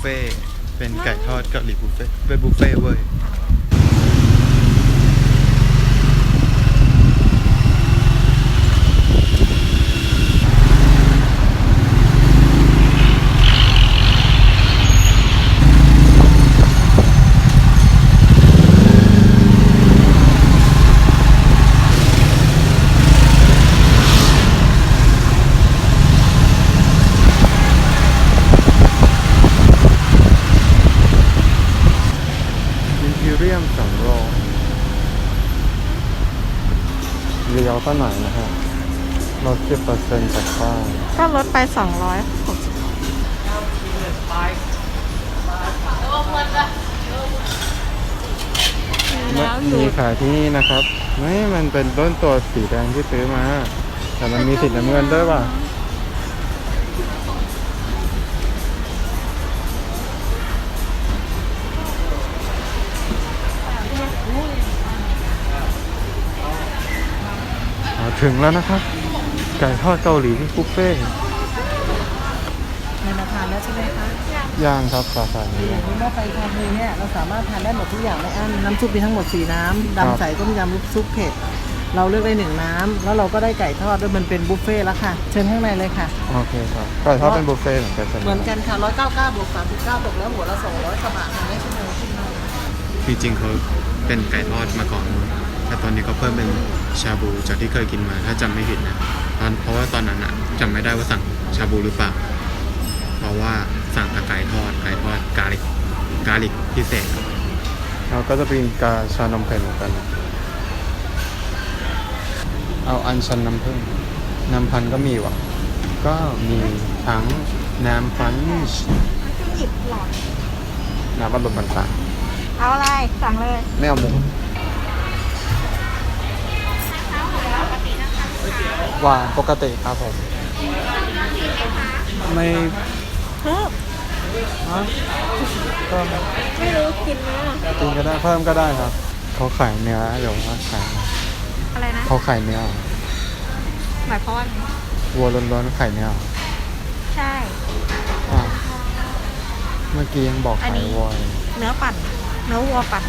เฟ่เป็นไก่ทอดเกาหลีบุฟเฟ่เป็นบุฟเฟ่เว้ย อินทีเรียมสำโรง เลี้ยวก็หน่อยนะฮะลด10%จากป้ายก็ลดไป260แล้วหยุมีดขายที่นี่นะครับไม่มันเป็นต้นตัวสีแดงที่ซื้อมา แต่มันมีสีน้ำเงินด้วยป่ะ ถึงแล้วนะครับ ไก่ทอดเกาหลีบุฟเฟ่ต์ในมาทานแล้วใช่ไหมคะย่างครับสาขานี้ อย่างนี้หม้อไฟชาบูเนี่ยเราสามารถทานได้หมดทุกอย่างไม่อั้นน้ำซุปมีทั้งหมด4น้ำครับ ดำใสต้มยำลูกซุปเผ็ดเราเลือกได้หนึ่งน้ำแล้วเราก็ได้ไก่ทอดด้วยมันเป็นบุฟเฟ่ต์แล้วค่ะ เชิญข้างในเลยค่ะ โอเคครับไก่ทอดเป็นบุฟเฟ่ต์เหมือนกันใช่ไหมเหมือนกันค่ะ199บวก39ตกแล้วหัวละ200กว่าบาททานได้ชั่วโมงขึ้นมาจริงๆเขาเป็นไก่ทอดมาก่อนแต่ตอ นนี้เขาเพิ่มเป็นชาบูจากที่เคยกินมา ถ้าจำไม่ผิดนะตอนเพราะว่าตอนนั้นอะจำไม่ได้ว่าสั่งชาบูหรือเปล่า เพราะว่าสั่งแต่ไก่ทอดไก่ทอดกาลิกกาลิกพิเศษเราก็จะเป็นกาชานมไข่เหมือนกัน เอาอันชันน้ำผึ้งน้ำพันธุ์ก็มีว่ะ ก็มีทั้งน้ำพันช์หยิบหลอดน้ำบัลลมต่างเอาอะไร สั่งเลย ๆไม่เอาหมู หวานปกติครับผม ไม่เพิ่มฮะก็ไม่รู้กินไหมอะกินก็ได้เพิ่มก็ได้ครับ เขาขายเนื้อเดี๋ยวว่าขายอะไรนะเขาขายเนื้อหมายความว่าไงวัวล้วนๆขายเนื้อใช่อะเมื่อกี้ยังบอกอันขานี้ยวัวเลยเนื้อปั่นเนื้อวัวปั่น